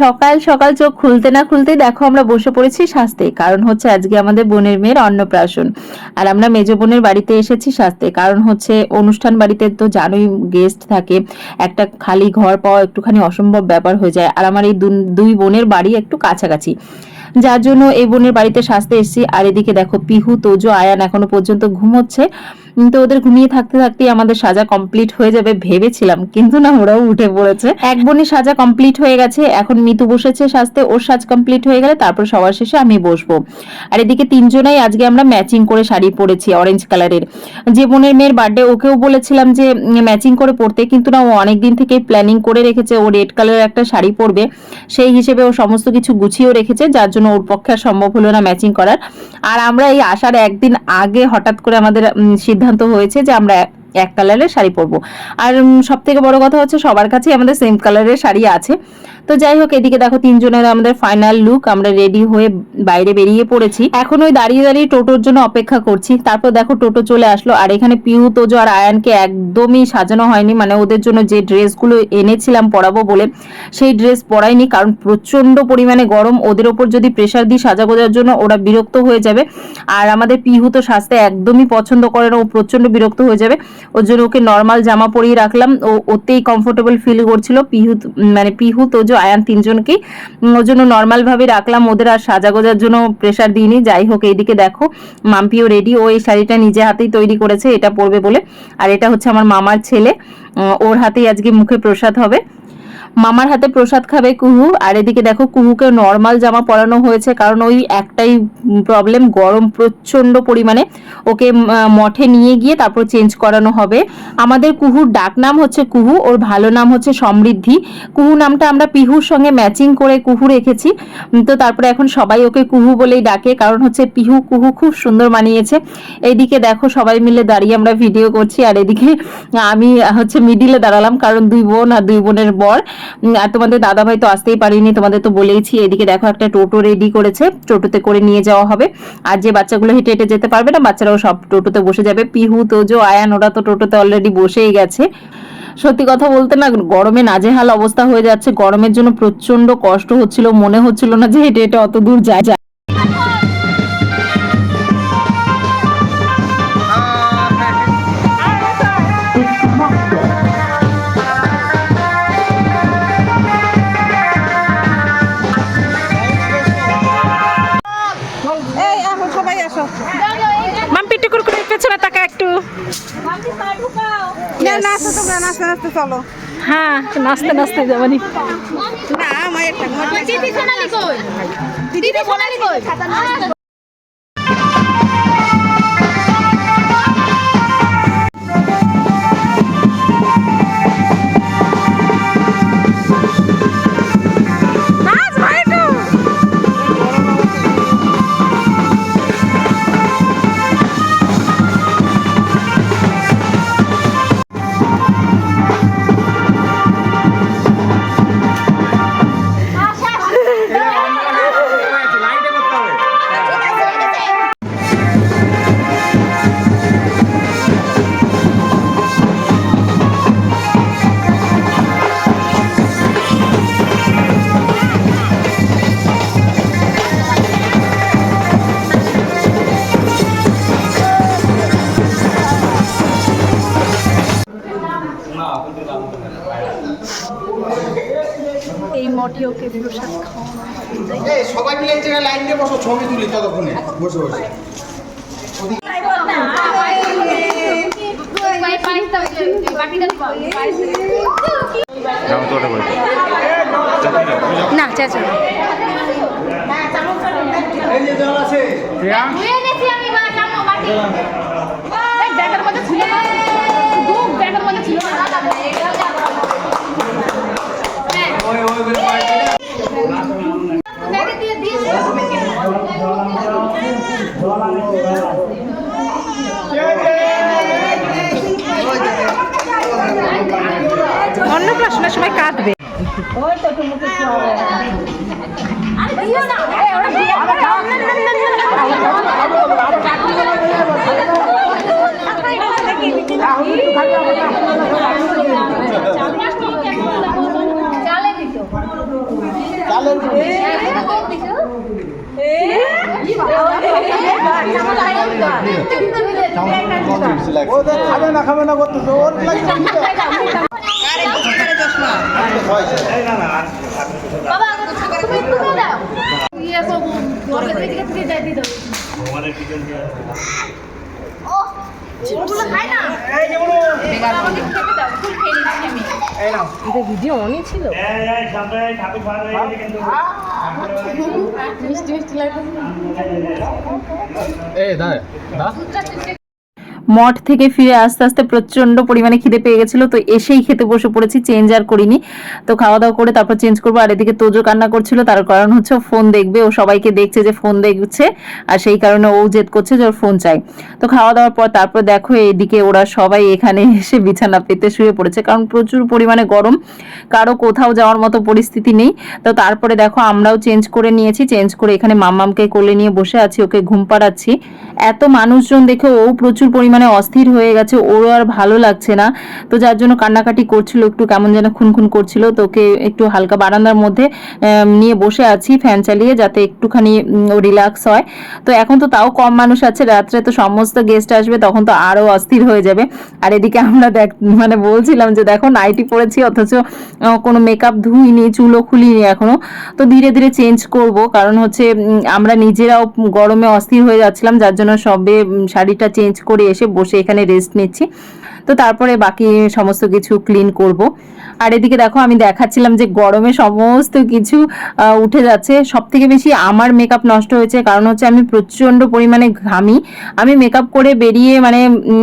সকাল সকাল চোখ খুলতে না খুলতেই দেখো আমরা বসে পড়েছি শাস্তে কারণ হচ্ছে আজকে আমাদের বোনের মেয়ের অন্নপ্রাশন। আর আমরা মেজ বোনের বাড়িতে এসেছি শাস্তে কারণ হচ্ছে অনুষ্ঠান বাড়িতে তো জানোই গেস্ট থাকে, একটা খালি ঘর পাওয়া একটুখানি অসম্ভব ব্যাপার হয়ে যায়। আর আমার এই দুই বোনের বাড়ি একটু কাছাকাছি। যার জন্য এই বোনের বাড়িতে সাজতে এসেছি। আর এদিকে দেখো, পিহু, তোজো, আয়ান এখনও পর্যন্ত ঘুমোচ্ছে। তো ওদের ঘুমিয়ে থাকতে থাকতেই আমাদের সাজা কমপ্লিট হয়ে যাবে ভেবেছিলাম, কিন্তু না, ওরাও উঠে পড়েছে। এক বোনের সাজা কমপ্লিট হয়ে গেছে, এখন মিতু বসেছে সাজতে ওর সাজ কমপ্লিট হয়ে গেলে তারপর সবার শেষে আমি বসবো। আর এদিকে তিনজনাই আজকে আমরা ম্যাচিং করে শাড়ি পরেছি অরেঞ্জ কালারের যে বোনের মেয়ের বার্থডে ওকেও বলেছিলাম যে ম্যাচিং করে পরতে কিন্তু না, ও অনেক দিন থেকেই প্ল্যানিং করে রেখেছে, ও রেড কালারের একটা শাড়ি পরবে। সেই হিসেবে ও সমস্ত কিছু গুছিয়েও রেখেছে, যার জন্য ওর পক্ষে সম্ভব হলো না ম্যাচিং করার। আর আমরা এই আসার একদিন আগে হঠাৎ করে আমাদের সিদ্ধান্ত হয়েছে যে আমরা এক কালারের শাড়ি পরবো। আর সব থেকে বড় কথা হচ্ছে সবার কাছেই আমাদের সেম কালারের শাড়ি আছে। তো যাই হোক, এদিকে দেখো তিনজনের আমাদের ফাইনাল লুক আমরা রেডি হয়ে বাইরে বেরিয়ে পড়েছি। এখন ওই দাঁড়িয়ে দাঁড়িয়ে টোটোর জন্য অপেক্ষা করছি। তারপর দেখো টোটো চলে আসলো, আর এখানে পিউ, তোজো আর আয়ানকে একদমই সাজানো হয়নি। মানে ওদের জন্য যে ড্রেসগুলো এনেছিলাম পরাবো বলে, সেই ড্রেস পরাইনি, কারণ প্রচণ্ড পরিমাণে গরম। ওদের ওপর যদি প্রেশার দিই সাজা গোজার জন্য, ওরা বিরক্ত হয়ে যাবে। আর আমাদের পিহু তো সাজতে একদমই পছন্দ করে না, ও প্রচণ্ড বিরক্ত হয়ে যাবে। ওর জন্য ওকে নর্মাল জামা পরিয়ে রাখলাম। ও ওতেই কমফোর্টেবল ফিল করছিল। পিহু মানে পিহু, তোজো আয়ান তিনজনকেই ওর জন্য নর্মালভাবে রাখলাম, ওদের আর সাজা গোজার জন্য প্রেশার দিইনি। যাই হোক, এইদিকে দেখো, মাম্পিও রেডি ও এই শাড়িটা নিজে হাতেই তৈরি করেছে, এটা পরবে বলে। আর এটা হচ্ছে আমার মামার ছেলে ওর হাতেই আজকে মুখে প্রসাদ হবে। মামার হাতে প্রসাদ খাবে কুহু, আর এদিকে দেখো কুহুকে নর্মাল জামা পরানো হয়েছে, কারণ ওই একটাই প্রবলেম গরম প্রচণ্ড পরিমাণে। ওকে মঠে নিয়ে গিয়ে তারপর চেঞ্জ করানো হবে। আমাদের কুহুর ডাক নাম হচ্ছে কুহু, ওর ভালো নাম হচ্ছে সমৃদ্ধি। কুহু নামটা আমরা পিহুর সঙ্গে ম্যাচিং করে কুহু রেখেছি। তো তারপরে এখন সবাই ওকে কুহু বলেই ডাকে, কারণ হচ্ছে পিহু কুহু খুব সুন্দর মানিয়েছে। এইদিকে দেখো সবাই মিলে দাঁড়িয়ে আমরা ভিডিও করছি, আর এদিকে আমি হচ্ছে মিডিলে দাঁড়ালাম, কারণ দুই বোন আর দুই বোনের বর। আর তোমাদের দাদা ভাই তো আসতেই পারিনি, তোমাদের তো বলেইছি, এদিকে দেখো একটা টোটো রেডি করেছে, টোটোতে করে নিয়ে যাওয়া হবে। আর যে বাচ্চাগুলো হেঁটে হেঁটে যেতে পারবে না, বাচ্চারাও সব টোটোতে বসে যাবে। পিহু, তোজো, আয়ান, ওরা তো টোটোতে অলরেডি বসেই গেছে। সত্যি কথা বলতে না, গরমে নাজেহাল অবস্থা হয়ে যাচ্ছে, গরমের জন্য প্রচণ্ড কষ্ট হচ্ছিল, মনে হচ্ছিল না যে হেঁটে হেঁটে অত দূর যায় টুকুর না তাকে টাকা একটু? না নাচো তোমরা নাচতে নাচতে চলো। হ্যাঁ নাচতে নাচতে যাবানি না। আমার একটা দিদি সোনালি কই? দিদি সোনালি কই? প্রসাদ খাওয়ানো সবাই মিলে এক জায়গায় লাইন দিয়ে বসো ছবি তুলি ততক্ষণে। বসে বসে। না চাচা জানো বাকি এই ব্যাগের মধ্যে ছিল না দুধ ব্যাগের মধ্যে ছিল না হ্যাঁ। ব্যাগে দিয়ে দিয়েছি অন্নপ্রাশনের সময় ওদের খাবে না খাবে না করতেছে ওর লাগে আরে বুঝতে চশমা বাবা তুমি একটু করে দাও ইয়ে মঠ থেকে ফিরে আস্তে আস্তে প্রচণ্ড পরিমাণে খিদে পেয়ে গেছিল, তো এসেই খেতে বসে পড়েছি চেঞ্জ আর করিনি। তো খাওয়া দাওয়া করে তারপর চেঞ্জ করব, আর এদিকে তোজো কান্না করছিল, তার কারণ হচ্ছে ও ফোন দেখবে, ও সবাইকে দেখছে যে ফোন দেখছে, আর সেই কারণে ও জেদ করছে যে ওর ফোন চাই। তো খাওয়া দাওয়ার পর তারপর দেখো এইদিকে ওরা সবাই এখানে এসে বিছানা পেতে শুয়ে পড়েছে, কারণ প্রচুর পরিমাণে গরম, কারও কোথাও যাওয়ার মতো পরিস্থিতি নেই। তো তারপরে দেখো আমরাও চেঞ্জ করে নিয়েছি চেঞ্জ করে এখানে মাম্মামকে কোলে নিয়ে বসে আছি, ওকে ঘুম পাড়াচ্ছি। এত মানুষজন দেখে ও প্রচুর পরিমাণে অস্থির হয়ে গেছে, ওরও আর ভালো লাগছে না। তো যার জন্য কান্নাকাটি করছিল, একটু কেমন যেন খুনখুন করছিল। তো ওকে একটু হালকা বারান্দার মধ্যে নিয়ে বসে আছি, ফ্যান চালিয়ে, যাতে একটুখানি ও রিল্যাক্স হয়। তো এখন তো তাও কম মানুষ আছে, রাত্রে তো সমস্ত গেস্ট আসবে, তখন তো আরও অস্থির হয়ে যাবে। আর এদিকে আমরা দেখ মানে বলছিলাম যে দেখো, নাইটি পরেছি, অথচ কোনো মেকআপ ধুইনি, চুলও খুলিনি এখনও তো ধীরে ধীরে চেঞ্জ করব, কারণ হচ্ছে আমরা নিজেরাও গরমে অস্থির হয়ে যাচ্ছিলাম, যার জন্য সবে শাড়িটা চেঞ্জ করে এসে বসে এখানে রেস্ট নিচ্ছি। তো তারপরে বাকি সমস্ত কিছু ক্লিন করব। আর এদিকে দেখো আমি দেখাচ্ছিলাম যে গরমে সমস্ত কিছু উঠে যাচ্ছে। সব থেকে বেশি আমার মেকআপ নষ্ট হয়েছে কারণ হচ্ছে আমি প্রচণ্ড পরিমাণে ঘামি। আমি মেকআপ করে বেরিয়ে মানে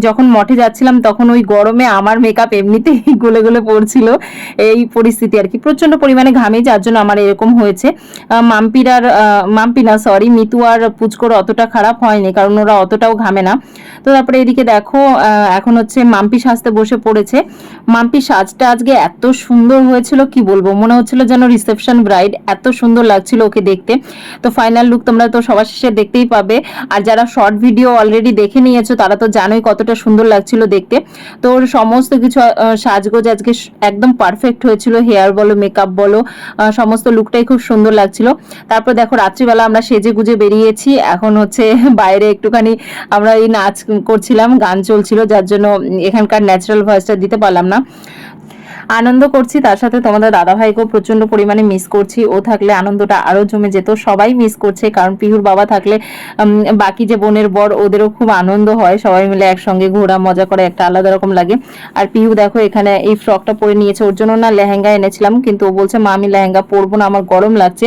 যখন মঠে যাচ্ছিলাম তখন ওই গরমে আমার মেকআপ এমনিতেই গলে গলে পড়ছিল। এই পরিস্থিতি আর কি। প্রচণ্ড পরিমাণে ঘামি যার জন্য আমার এরকম হয়েছে। আহ, মাম্পির আর আহ, মাম্পি না সরি মিতু আর পুচকোর অতটা খারাপ হয়নি কারণ ওরা অতটাও ঘামে না। তো তারপরে এদিকে দেখো এখন হচ্ছে মাম্পি সাজতে বসে পড়েছে। মাম্পি সাজটা আজকে এত সুন্দর হয়েছিল, কি বলব? মনে হচ্ছিল যেন রিসেপশন ব্রাইড, এত সুন্দর লাগছিল ওকে দেখতে। তো ফাইনাল লুক তোমরা তো সবার শেষে দেখতেই পাবে। আর যারা শর্ট ভিডিও অলরেডি দেখে নিয়েছো, তারা তো জানোই কতটা সুন্দর লাগছিল দেখতে। তো ওর সমস্ত কিছু সাজগোজ আজকে একদম পারফেক্ট হয়েছিল। হেয়ার বলো মেকআপ বলো সমস্ত লুকটাই খুব সুন্দর লাগছিল। তারপর দেখো, রাত্রিবেলা আমরা সেজে গুজে বেরিয়েছি। এখন হচ্ছে বাইরে একটুখানি আমরা এই নাচ করছিলাম গান চলছিল যার জন্য এখানকার ন্যাচারাল ভয়েসটা দিতে পারলাম না। আনন্দ করছি, তার সাথে তোমাদের দাদা ভাইকেও প্রচণ্ড পরিমাণে মিস করছি। ও থাকলে আনন্দটা আরও জমে যেত, সবাই মিস করছে, কারণ পিহুর বাবা থাকলে বাকি যে বোনের বর, ওদেরও খুব আনন্দ হয়, সবাই মিলে একসঙ্গে ঘোরা, মজা করে, একটা আলাদা রকম লাগে। আর পিহু দেখো, এখানে এই ফ্রকটা পরে নিয়েছে, ওর জন্য না লেহেঙ্গা এনেছিলাম, কিন্তু ও বলছে, মা, আমি লেহেঙ্গা পরবো না, আমার গরম লাগছে।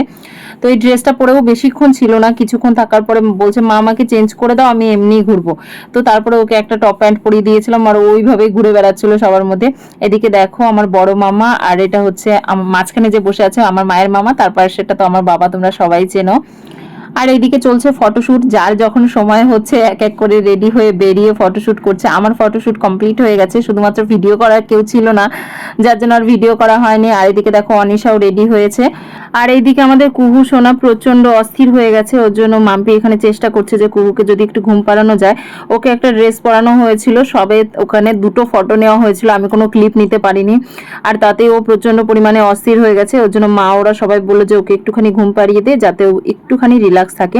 তো এই ড্রেসটা পরেও বেশিক্ষণ ছিল না, কিছুক্ষণ থাকার পরে বলছে, মা, আমাকে চেঞ্জ করে দাও, আমি এমনিই ঘুরবো। তো তারপরে ওকে একটা টপ প্যান্ট পরিয়ে দিয়েছিলাম, আর ওইভাবেই ঘুরে বেড়াচ্ছিল সবার মধ্যে। এদিকে দেখো, আমার বড় মামা, আর এটা হচ্ছে মাঝখানে যে বসে আছে আমার মায়ের মামা, তারপর সেটা তো আমার বাবা, তোমরা সবাই চেনো। আর এইদিকে চলছে ফটোশুট যার যখন সময় হচ্ছে এক এক করে রেডি হয়ে বেরিয়ে ফটোশুট করছে। আমার ফটোশুট কমপ্লিট হয়ে গেছে, শুধুমাত্র ভিডিও করার কেউ ছিল না, যার জন্য আর ভিডিও করা হয়নি। আর এদিকে দেখো অনিশাও রেডি হয়েছে। আর এইদিকে আমাদের কুহু সোনা প্রচণ্ড অস্থির হয়ে গেছে, ওর জন্য মাম্পি এখানে চেষ্টা করছে যে কুহুকে যদি একটু ঘুম পাড়ানো যায়। ওকে একটা ড্রেস পরানো হয়েছিল, সবে ওখানে দুটো ফটো নেওয়া হয়েছিল, আমি কোনো ক্লিপ নিতে পারিনি। আর তাতে ও প্রচণ্ড পরিমাণে অস্থির হয়ে গেছে, ওর জন্য মা ওরা সবাই বলল যে ওকে একটুখানি ঘুম পাড়িয়ে দে, যাতে ও একটুখানি রিল্যাক্স থাকে।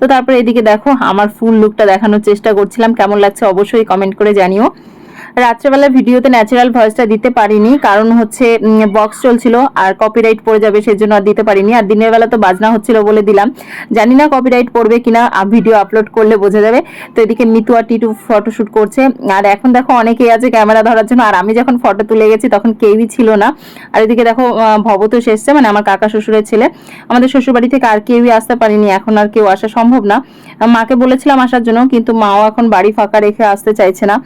তো তারপরে এদিকে দেখো, আমার ফুল লুকটা দেখানোর চেষ্টা করছিলাম, কেমন লাগছে অবশ্যই কমেন্ট করে জানিও। রাত্রেবেলা ভিডিওতে ন্যাচারাল ভয়েসটা দিতে পারিনি কারণ হচ্ছে বক্স চলছিল আর কপিরাইট পড়ে যাবে সেজন্য আর দিতে পারিনি। আর দিনের বেলা তো বাজনা হচ্ছিল বলে দিলাম। জানি না কপিরাইট পড়বে কিনা ভিডিও আপলোড করলে বোঝা যাবে। তো এদিকে মিতু আর টিটু ফটোশুট করছে। আর এখন দেখো অনেকেই আছে ক্যামেরা ধরার জন্য। আর আমি যখন ফটো তুলে গেছি তখন কেউই ছিল না। আর এদিকে দেখো আহ, ভবতোষ এসছে মানে আমার কাকা শ্বশুরের ছেলে। আমাদের শ্বশুরবাড়ি থেকে আর কেউই আসতে পারিনি এখন আর কেউ আসা সম্ভব না। মাকে বলেছিলাম আসার জন্য কিন্তু মাও এখন বাড়ি ফাঁকা রেখে আসতে চাইছে না।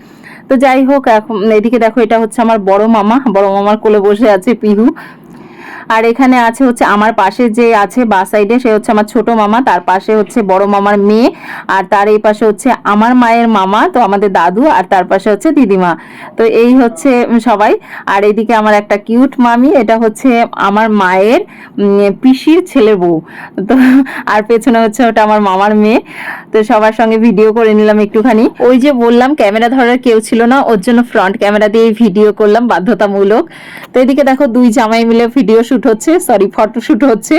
তো যাই হোক, এখন এদিকে দেখো, এটা হচ্ছে আমার বড় মামা। বড় মামার কোলে বসে আছে পিহু। আর এখানে আছে হচ্ছে আমার পাশে যে আছে বা সাইডে সে হচ্ছে আমার ছোট মামা। তার পাশে হচ্ছে বড় মামার মেয়ে। আর তার এই পাশে হচ্ছে আমার মায়ের মামা, তো আমাদের দাদু। আর তার পাশে হচ্ছে দিদিমা। তো এই হচ্ছে সবাই। আর এইদিকে আমার একটা কিউট মামি, এটা হচ্ছে আমার মায়ের পিসির ছেলে বউ। তো, আর পেছনে হচ্ছে ওটা আমার মামার মেয়ে। তো সবার সঙ্গে ভিডিও করে নিলাম একটুখানি। ওই যে বললাম ক্যামেরা ধরার কেউ ছিল না ওর জন্য ফ্রন্ট ক্যামেরা দিয়ে ভিডিও করলাম বাধ্যতামূলক। তো এদিকে দেখো দুই জামাই মিলে ভিডিও শ্যুট হচ্ছে সরি ফটোশ্যুট হচ্ছে।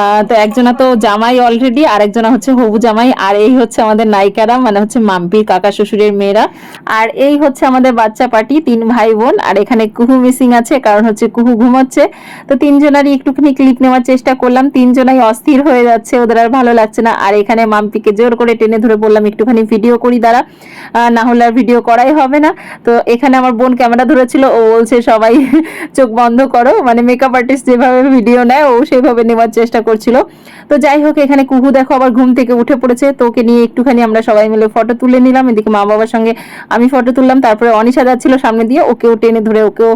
আহ, তো একজনা তো জামাই অলরেডি আর একজনা হচ্ছে হবু জামাই আর এই হচ্ছে আমাদের নায়িকারা মানে হচ্ছে মাম্পির কাকা শ্বশুরের মেয়েরা। আর এই হচ্ছে আমাদের বাচ্চা পার্টি তিন ভাই বোন আর এখানে কুহু মিসিং আছে কারণ হচ্ছে কুহু ঘুমাচ্ছে। তো তিনজনারই একটুখানি ক্লিপ নেওয়ার চেষ্টা করলাম তিনজনাই অস্থির হয়ে যাচ্ছে ওদের আর ভালো লাগছে না। আর এখানে মাম্পিকে জোর করে টেনে ধরে বললাম একটুখানি ভিডিও করি আহ, না হলে আর ভিডিও করাই হবে না। তো এখানে আমার বোন ক্যামেরা ধরেছিল ও বলছে সবাই চোখ বন্ধ করো। মানে মেকআপ আর্টিস্ট যেভাবে ভিডিও নেয় ও সেইভাবে নেওয়ার চেষ্টা করছিল। তো যাই হোক এখানে কুহু দেখো আবার ঘুম থেকে উঠে পড়েছে। তো ওকে নিয়ে একটুখানি আমরা সবাই মিলে ফটো তুলে নিলাম। এদিকে মা বাবার সঙ্গে আমি ফটো তুললাম। তারপরে অনিশা যাচ্ছিল সামনে দিয়ে ওকেও টেনে ধরে ওকেও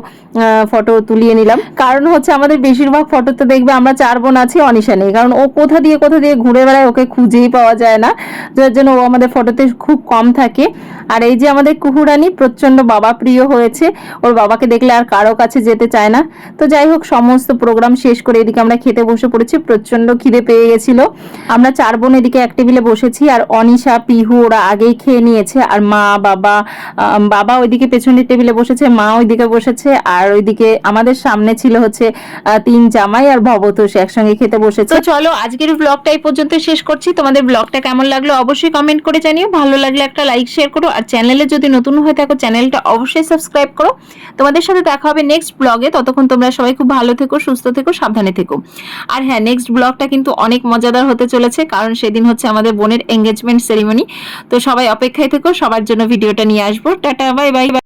ফটো তুলিয়ে নিলাম। কারণ হচ্ছে আমাদের বেশিরভাগ ফটোতে দেখবে আমরা চার বোন আছি অনিশা নেই। কারণ ও কোথা দিয়ে কোথা দিয়ে ঘুরে বেড়ায় ওকে খুঁজেই পাওয়া যায় না। যার জন্য ও আমাদের ফটোতে খুব কম থাকে। আর এই যে আমাদের কুহুরানি প্রচণ্ড বাবা প্রিয় হয়েছে, ওর বাবাকে দেখলে আর কারও কাছে যেতে চায় না। তো যাই হোক, সমস্ত প্রোগ্রাম শেষ করে এদিকে আমরা খেতে বসে পড়েছি প্রচণ্ড খিদে পেয়ে গেছিল। আমরা চার বোন এদিকে এক টেবিলে বসেছি, আর অনিশা, পিহু ওরা আগেই খেয়ে নিয়েছে, আর মা, বাবা বাবা ওইদিকে পেছনের টেবিলে বসেছে, মা ওইদিকে বসেছে, আর ওইদিকে আমাদের সামনে ছিল হচ্ছে তিন জামাই আর ভবতোষ একসঙ্গে খেতে বসেছে। চলো, আজকের ব্লগটা এই পর্যন্ত শেষ করছি। তোমাদের ব্লগটা কেমন লাগল অবশ্যই কমেন্ট করে জানিও। ভালো লাগলে একটা লাইক শেয়ার করো। আর চ্যানেলে যদি নতুন হয়ে থাকো চ্যানেলটা অবশ্যই সাবস্ক্রাইব করো। তোমাদের সাথে দেখা হবে নেক্সট ব্লগে ততক্ষণ তোমরা সবাই খুব ভালো থেকো, সুস্থ থেকো, সাবধানে থেকো। আর হ্যাঁ নেক্সট ব্লগটা কিন্তু অনেক মজাদার হতে চলেছে, কারণ সেদিন হচ্ছে আমাদের বোনের এঙ্গেজমেন্ট সেরিমনি তো সবাই অপেক্ষায় থেকো, সবার জন্য ভিডিওটা নিয়ে আসব। Tata bye bye